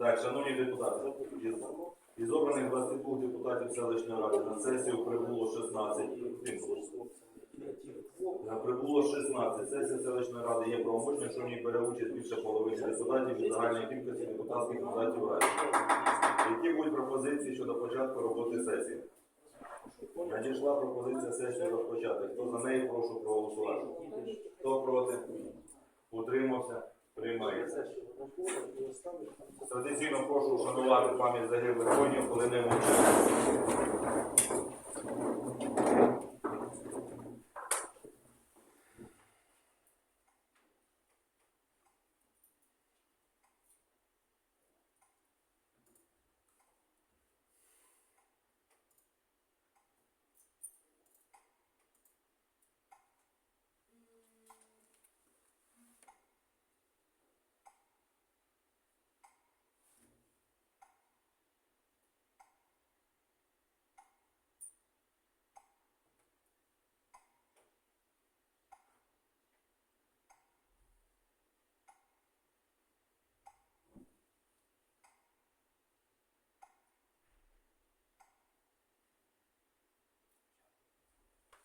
Так, шановні депутати, із, обраних 22 депутатів селищної ради на сесію прибуло 16. Е, Прибуло 16. Сесія селищної ради є правомочною, якщо в ній бере участь більше половини депутатів від загальної кількості депутатських мандатів ради. Які будуть пропозиції щодо початку роботи сесії? Надійшла пропозиція сесії розпочати. Хто за неї, прошу проголосувати. Хто проти? Утримався? Приймається. Традиційно прошу вшанувати пам'ять загиблих воїнів, коли не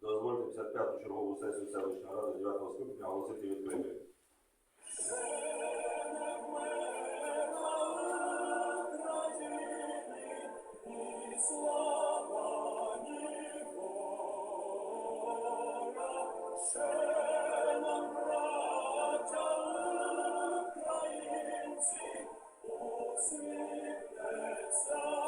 Дозвольте 55-ту чергову сесію селищної ради 9 скликання оголосити відкритою. Наші вороженьки,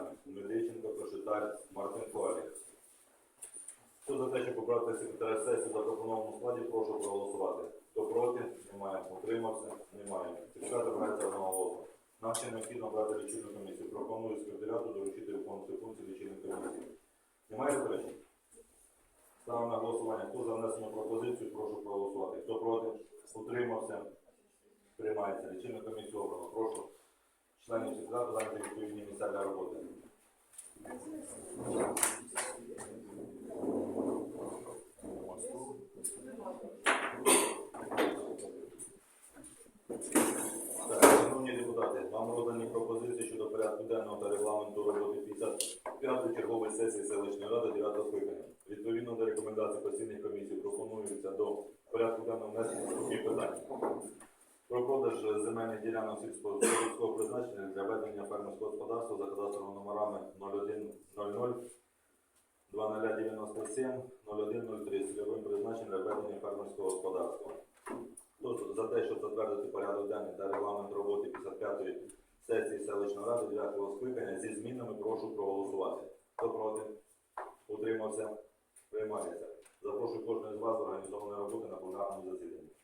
Персонально. Медиченко, Кошетар, Мартин Ковалік. Хто за те, щоб обрати секретаря сесії в запропонованому складі, прошу проголосувати. Хто проти? Немає. Утримався? Немає. Секретар обирається одноголосно. Нам ще необхідно обрати лічильну комісію. Пропоную секретаріату доручити виконувати функції лічильної комісії. Немає заперечень? Ставимо на голосування. Хто за внесену пропозицію, прошу проголосувати. Хто проти? Утримався? Приймається. Лічильну комісію обрано. Прошу членів секретаря зайняти відповідні місця для роботи. Так, шановні депутати, вам роздані пропозиції щодо порядку денного та регламенту роботи 55-ї чергової сесії селищної ради 9 скликання. Відповідно до рекомендацій постійних комісій пропонується до порядку денного внесення питання. Про продаж земельних ділянок сільськогосподарського призначення для ведення фермерського господарства за кадастровими номерами 0100 2097 0103 з цільовим призначенням для ведення фермерського господарства. Хто за те, щоб затвердити порядок денний та регламент роботи 55-ї сесії селищної ради 9 скликання зі змінами, прошу проголосувати. Хто проти? Утримався? Приймається. Запрошую кожного з вас організованої роботи на пленарному засіданні.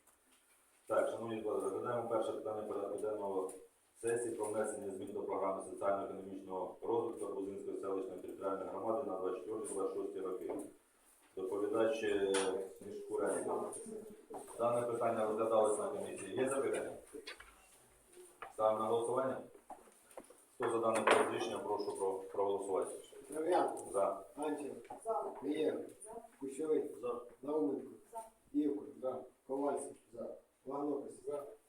Так, шановні колеги, розглядаємо перше питання порядку денного сесії про внесення змін до програми соціально-економічного розвитку Грузинської селищної територіальної громади на 24-26 роки. Доповідач е, Мішкуренко. Дане питання розглядалось на комісії. Є запитання? Ставимо на голосування. Хто за дане проект рішення, прошу про- проголосувати. Трав'янко, За. Анченко, Клієнко, Кущовий, Науменко, Івко, Ковальський, Лагнопис,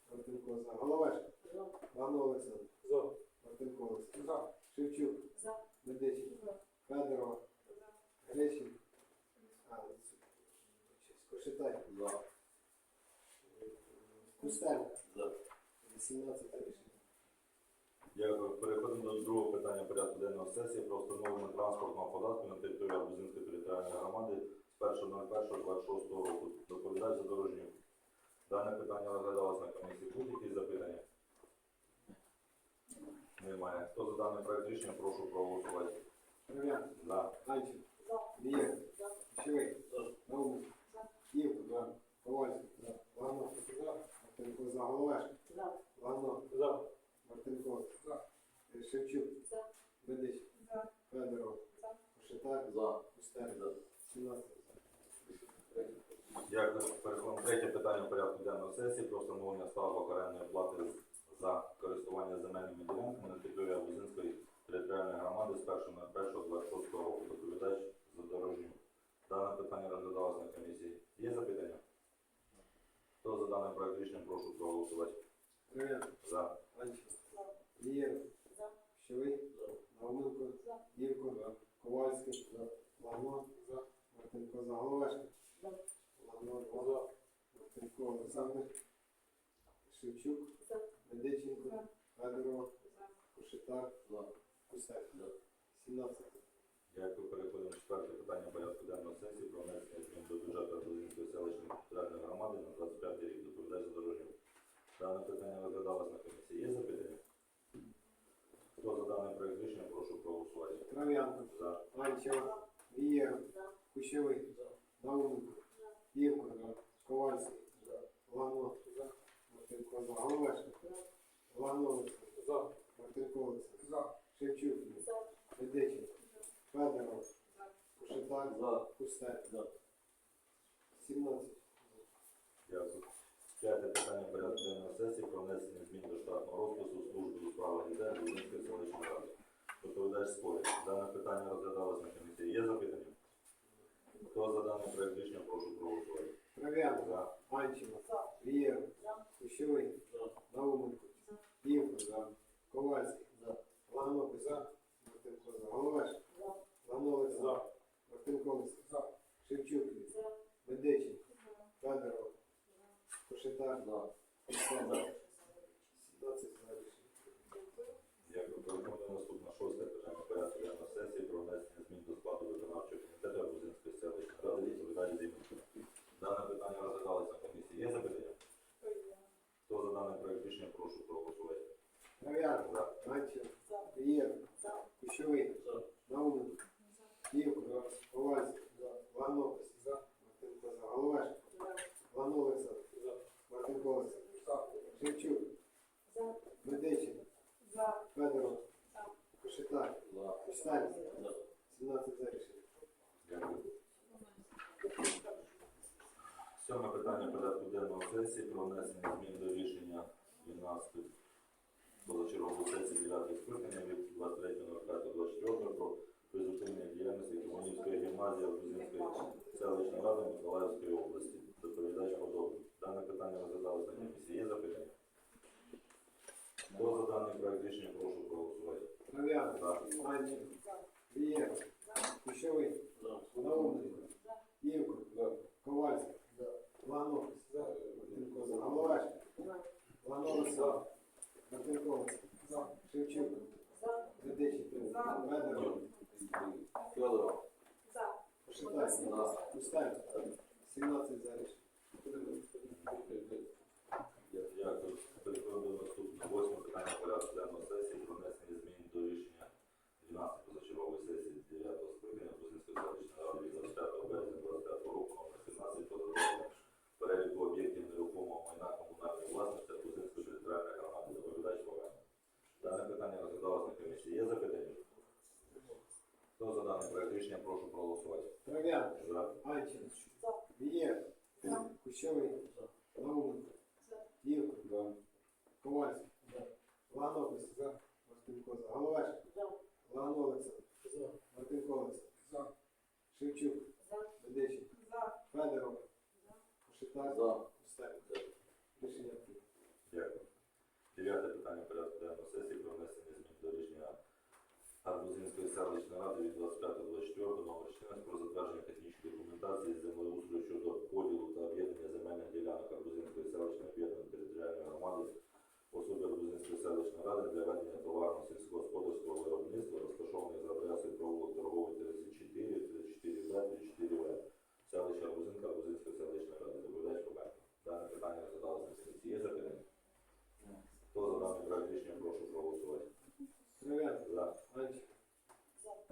Мартинко, за. Головешко, Лагно Олександр, Мартинко Олександр, Шевчук, Медичин, Федорова, Грищин, а, Кошетай, Кустенко, 18 рішення. Дякую. Переходимо до другого питання порядку денного сесії про встановлення транспортного податку на території Арбузинської територіальної громади з 1.01.26 року. Доповідач Задорожнюк. Дане питання розглядалось на комісії. Будь-які запитання? Немає. Хто за даний проект рішення, прошу проголосувати. Трав'янко, За. Івко, Ковальський, Лагно, Мартинко, за. Головешко, Лагно, Мартинко, Шевчук, Медич, Федоров, Кошетар, Кустер, 17. Дякую. Переходимо третє питання порядку денного сесії про встановлення ставок орендної плати за користування земельними ділянками на території Абузинської територіальної громади з 1.01.26 року. Доповідач Задорожнюк. Дане питання розглядалось на комісії. Є запитання? Хто за даний проект рішення, прошу проголосувати. Трав'янко, За. Анченко, Клієнко, Кущовий, Науменко, Івко, Ковальський, Лагно, Мартинко, за. Головешко, Олександр, Шевчук, Медиченко, Федорова, Кошетар, Кустер, 17. Дякую. Переходимо до четверте питання порядку денного сесії про внесення змін до бюджету селищної територіальної громади на 25 рік. Доповідач Задорожнюк. Дане питання розглядалось на комісії. Є запитання? Хто за даний проект рішення, прошу проголосувати. Трав'янко, За. Анчева, Вієра, Кущовий, Науменко, Івко, Ковальський, Лагно, Мартинко, за. Головешко, Лагно, Олександр, Мартинко, Олександр, Шевчук, Медиченко, Федоров, Кошетар, Кустер, 17. Дякую. П'яте питання порядку денного сесії про внесення змін до штатного розпису служби у справах дітей Абузинської селищної ради. Доповідач спорить. Дане питання розглядалось на комісії. Є запитання? Хто за даний проект рішення, прошу проголосувати. Трав'янко, За. Анчева, Вієра, Кущовий, Науменко, Івко, Ковальський, Лагно, Мартинко, за. Головешко, Лагно, Олександр, Мартинко, Олександр, Шевчук, Медиченко, Федоров, Кошетар, Кустер, 17 за рішення. Дякую. Переходимо до наступного шосте питання порядку денного сесії про внесення змін до складу виконавчого комітету Арбузинської селищної ради відповідає Зімівського. Дане питання розглядалося на комісії. Є запитання? Хто за даний проект рішення, прошу проголосувати. За. Анчева, Вієра, Кущовий, Науменко, Івко, Ковальський, Лагно, Мартинко. Головешко, Лагно, Олександр, Мартинко, Шевчук, 11 проект рішення прошу проголосувати. Трав'ян. За. Науменко. Дівко. За. Ковальський. Ланопис. За. Мартинко. За. Головач. Лан Олександр. За. Мартинко Олександр. За. Шевчук. За. Медиченко. За. Федоров. За. Шитар. За. Усталь. Рішення. Дякую. Дев'яте питання порядку денного сесії про внесення змін до рішення Арбузинської селищної ради від 25-24 номер 14 про затвердження технічної документації землеустрою щодо поділу та об'єднання земельних ділянок Арбузинської селищної об'єднаної територіальної громади особи Арбузинської селищної ради для ведення товарного сільськогосподарського виробництва, розташованих за адресою провулок торговий 34, 34Б, 34В. Селище Арбузинка, Арбузинської селищної ради. Доповідач Побенко. Дане питання розглядалося на сесії. Є запитання? Хто за даний проект рішення, прошу проголосувати. Трав'ян. За. Анчик.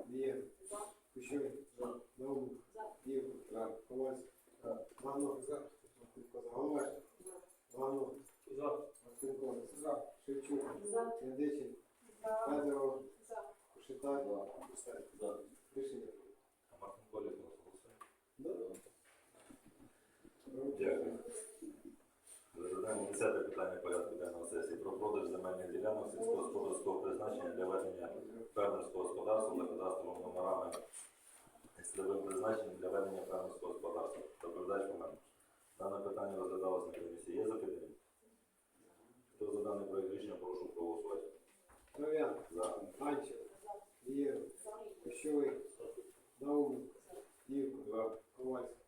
Вієр. За. Кущовий. За. Наумов. За. Івко. За. Ковальський. Лаганов. За. Мартинко за. Головешко. Лаганов. За. Мартинко за. За. Шевчук. За. Медиченко. За. Федоров. За. Кошитай. За. Устенко. За. Рішення прийнято. А Мартин Колік у нас голосує. Да. Дякую. Розглядаємо 10 питання порядку денного сесії про продаж земельних ділянок сільськогосподарського призначення для ведення фермерського господарства за кадастровими номерами і цільовим призначенням для ведення фермерського господарства. Доповідач момент. Дане питання розглядалось на комісії. Є запитання? Хто за даний проект рішення, прошу проголосувати. Трав'ян. За. Анчик. Вієр. Кущовий. Наумов. Івко. Ковальський.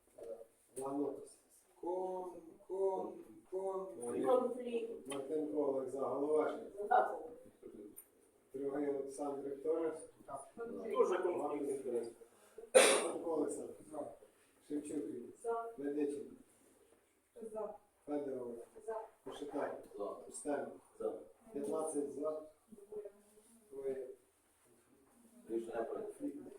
Лаганов. Кон, кон, кон. Конфлікт. Мартинко Олег за. Головешко. За. Другий Олександр Вікторович. Дуже конфлікт. Мартинко Олександр. Шевчук. За. Федоров. За. За. 15 за. Двоє. Рішення прийнято.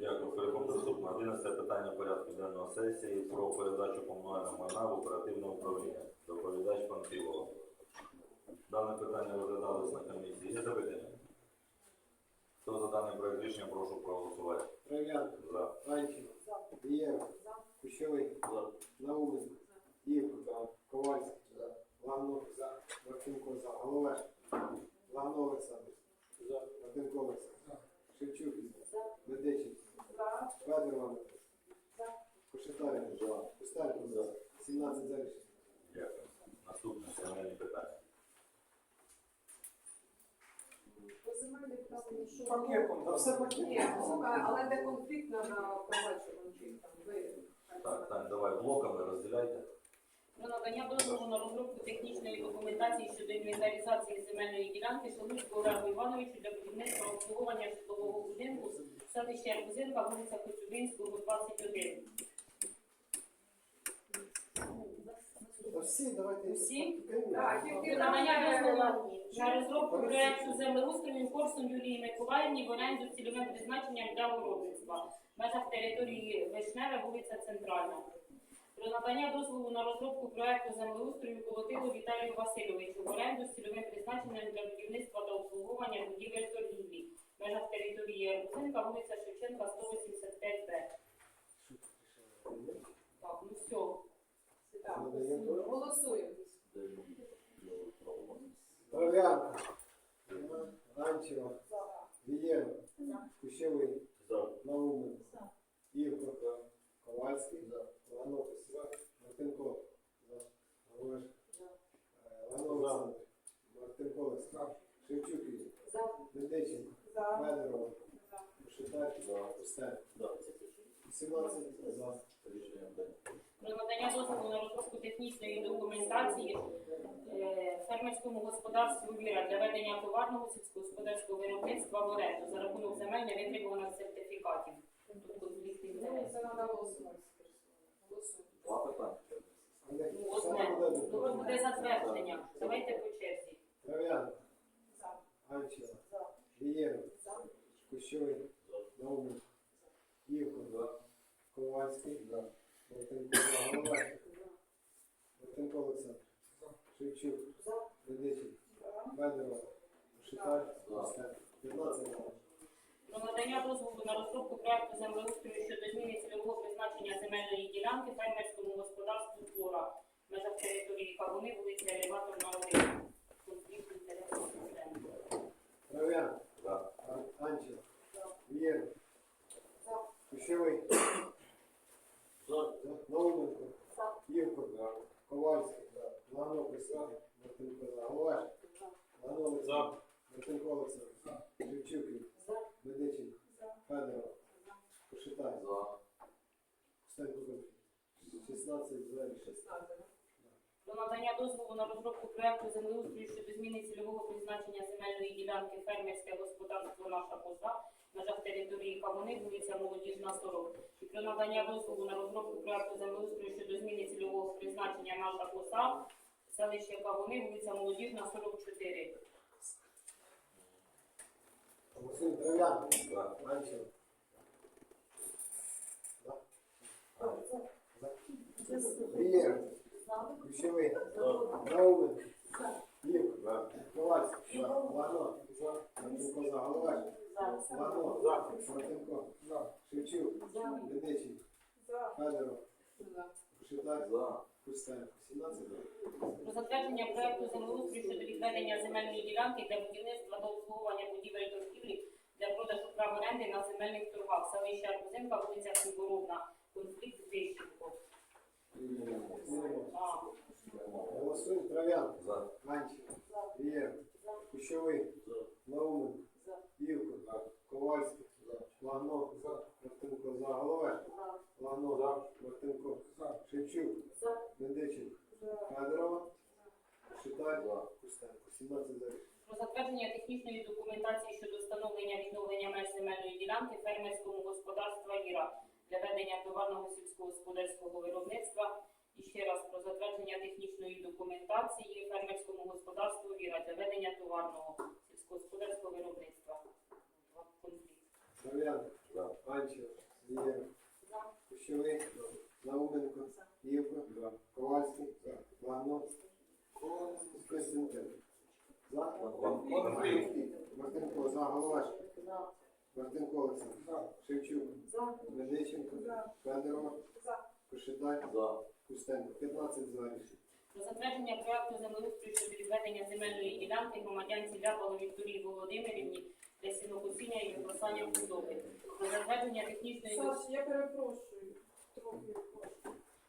Дякую. Переходимо до наступного 11 питання порядку денного сесії про передачу комунального майна в оперативне управління. Доповідач пан Філова. Дане питання розглядалось на комісії. Є запитання? Хто за даний проект рішення, прошу проголосувати. Трав'ян. За. Анчик. Вієр. Кущовий. За. Науменко. Івко. Ковальський. Лаганов. Мартинко за. Головешко. Лаганов Олександр. Мартинко Олександр. Шевчук. Медиченко. За. Федоров Анатолій. За. Устенко за. 17 за рішення. Дякую. Наступне земельні питання. По земельних питаннях, що Пакетом, та все пакетом. Ні, слухай, але де конфлікт на проваджуванні там ви Так, так, давай блоками розділяйте. Про надання дозволу на розробку технічної документації щодо інвентаризації земельної ділянки Шелуцького Олегу Івановичу для будівництва обслуговування житлового будинку в селищі Арбузинка, вулиця Коцюбинського, 21. Та всі, давайте. Всі? Так, тільки на розробку проекту землеустрою Корсун Юлії Миколаївні в оренду з цільовим призначенням для городництва в межах території Вишневе, вулиця Центральна. Про надання дозволу на розробку проекту землеустрою Колотилу Віталію Васильовичу в оренду з цільовим призначенням для будівництва та обслуговування будівель торгівлі в межах території Арбузинка, вулиця Шевченка, 185Б. Так, ну все. Голосуємо. Трав'янка. Анчева. Вієр. Кущовий. Науменко. Івко. Ковальський. Лаганов. Мартинко. Головешко. Лаганов Мартинко. Шевчук. Медиченко. За. Федоров. Кошитай. Устенко. 17 за. Надання дозволу на розробку технічної документації е, фермерському господарству Віра для ведення товарного сільськогосподарського виробництва в оренду за рахунок земель не витребуваних сертифікатів. Тут конфлікт Ну. Це треба. Голосуємо. Буде затвердження. Давайте по черзі. Кущовий. Науменко. Івко. Ковальський. Летенко Олександр. Шевчук. Ведичий. Медерова. Шитар. Про надання дозволу на розробку проекту землеустрою щодо зміни цільового призначення земельної ділянки фермерському господарству «Флора» в межах території Кавуни, вулиця Елеватор на 1. Конфлікт інтересів Президента. Травян. Анчел. Вєр. Кушевий. Новинка, Ківко, Ковальський, Лано Медичин, Федоров, Кошитай, Костенко, 16, про надання дозволу на розробку проекту землеустрою щодо зміни цільового призначення земельної ділянки фермерське господарство наша коза межах території Кавуни, вулиця Молодіжна 40. І про надання дозволу на розробку проекту землеустрою щодо зміни цільового призначення наша коса, селище Кавуни, вулиця Молодіжна 44. Голосуємо. Трав'ян. За. Вієр. Ключовий. Наумен. Лів. Ковальський. Лагно. Мартинко за. Головаш. Лагно. Мартинко. Шевчук. Медиченко. Федоров. Кошитай. Костенко. 17. Про затвердження проекту землеустрою щодо відведення земельної ділянки для будівництва та обслуговування будівель торгівлі для продажу прав оренди на земельних торгах. Селище Арбузинка, вулиця Симборовна, конфлікт Вищенко. А, Голосуємо. Трав'ян. За. Анчев. Вієр. Кущовий. Наумен. Івко. Ковальський. Лагно. Мартинко за. Головеш. Лагно. Мартинко. Шевчук. Медиченко. Федорова. Шитай. Костенко. 17 за про затвердження технічної документації щодо встановлення відновлення меж земельної ділянки фермерському господарства Іра для ведення товарного сільськогосподарського виробництва. І ще раз про затвердження технічної документації фермерському господарству Віра для ведення товарного сільськогосподарського виробництва. Вієр. Кущовий. Науменко. Івко. Ковальський. Лагно. Костянтин. За. Конфлікт. Мартинко за. Мартинко Олександр. Шевчук. Медиченко. Федорова. Кошитай. Кустенко. 15 за рішення. Про затвердження проекту землеустрою щодо відведення земельної ділянки громадянці Ляпало Вікторії Володимирівні для сінокосіння і випасання худоби. Про затвердження технічної Саш, я перепрошую. Трохи.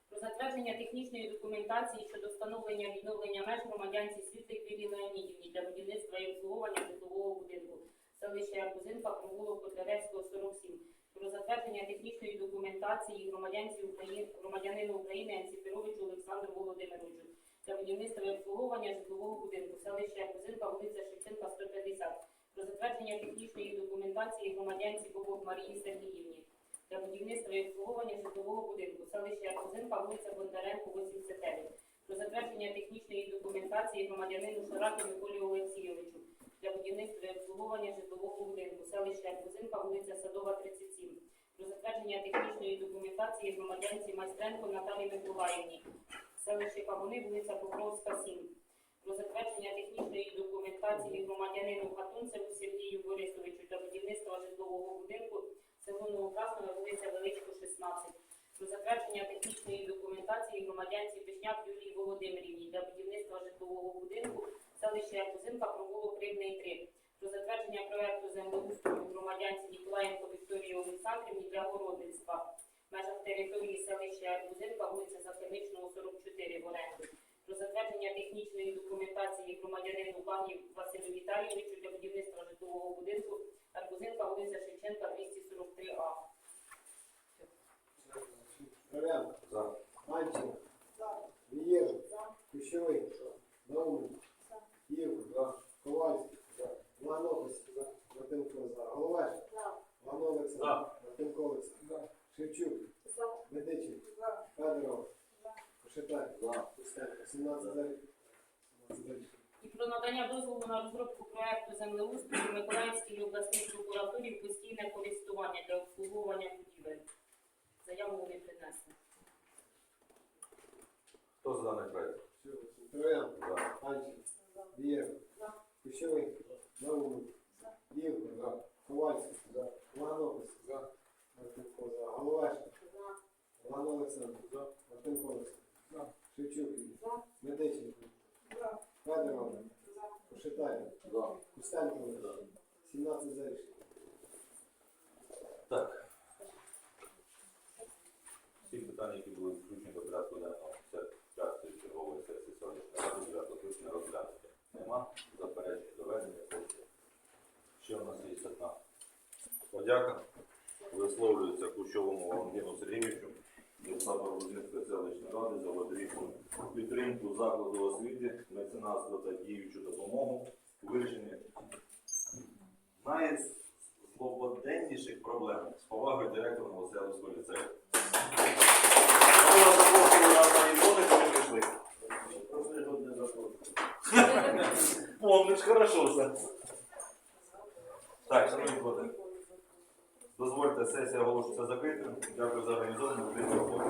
про затвердження технічної документації щодо встановлення відновлення меж громадянці Світлик Лілії Леонідівні для будівництва і обслуговування житлового будинку селища Ярбузинка, провулок Котляревського, 47. Про затвердження технічної документації громадянці України, громадянину України Анціпіровичу Олександру Володимировичу для будівництва і обслуговування житлового будинку селища Ярбузинка, вулиця Шевченка, 150. Про затвердження технічної документації громадянці Бобок Марії Сергіївні для будівництва і обслуговування житлового будинку селища Яркозинка, вулиця Бондаренко, 89. Про затвердження технічної документації громадянину Шаракі Миколі Олексійовичу для будівництва обслуговування житлового будинку селища Яркозинка, вулиця Садова, 37. Про затвердження технічної документації громадянці Майстренко Наталії Миколаївні, селище Кавуни, вулиця Покровська, 7. Про затвердження технічної документації громадянину Хатунцеву Сергію Борисовичу для будівництва житлового будинку село Новокраснове, вулиця Величко, 16. Про затвердження технічної документації громадянці Пішняк Юлії Володимирівні для будівництва житлового будинку селища Якузинка, провулок Рибний 3. Про затвердження проекту землеустрою громадянці Ніколаєнко Вікторії Олександрівні для городництва в межах території селища Якузинка, вулиця Закиничного, 44 в оренду. Про затвердження технічної документації громадянину Багі Василю Віталійовичу для будівництва житлового будинку Арбузинка, вулиця Шевченка, 243А. Трав'ян. За. Анчев. Вієр. Ключовий. Наумен. Івко. Ковальський. Ланопис. Мартинко за. Головеш. Лано Олександр. Мартинко Олександр. Шевчук. Медиченко. Федоров. Кошитай. Костенко. 17 за 17 за. І про надання дозволу на розробку проекту землеустрою Миколаївській обласній прокуратурі в постійне користування для обслуговування будівель. Заяву вони принесли. Хто за даний проект? Трав'ян. За. Анчев. Вієр. Ключовий. Наумен. Івко. Ковальський. Ланопис. Мартинко за. Головеш. Лано Олександр. Мартинко Олександр. Шевчук. Медиченко. Федоров. Кошитай. Кустенко. 17 за рішення. Так. Всі питання, які були включені до порядку денного п'ятої чергової сесії сьогоднішньої ради, 9 квітня розглянути. Нема заперечень доведення Подяка висловлюється Кущовому Валентину Сергійовичу, депутату Грузинської селищної ради за лотерійну підтримку закладу освіти, меценатство та діючу допомогу у вирішенні найзлободенніших проблем з повагою директора Новоселівського ліцею. Помниш, хорошо все. Так, шановні колеги, дозвольте, сесія оголошується закритою. Дякую за організовану роботу.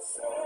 So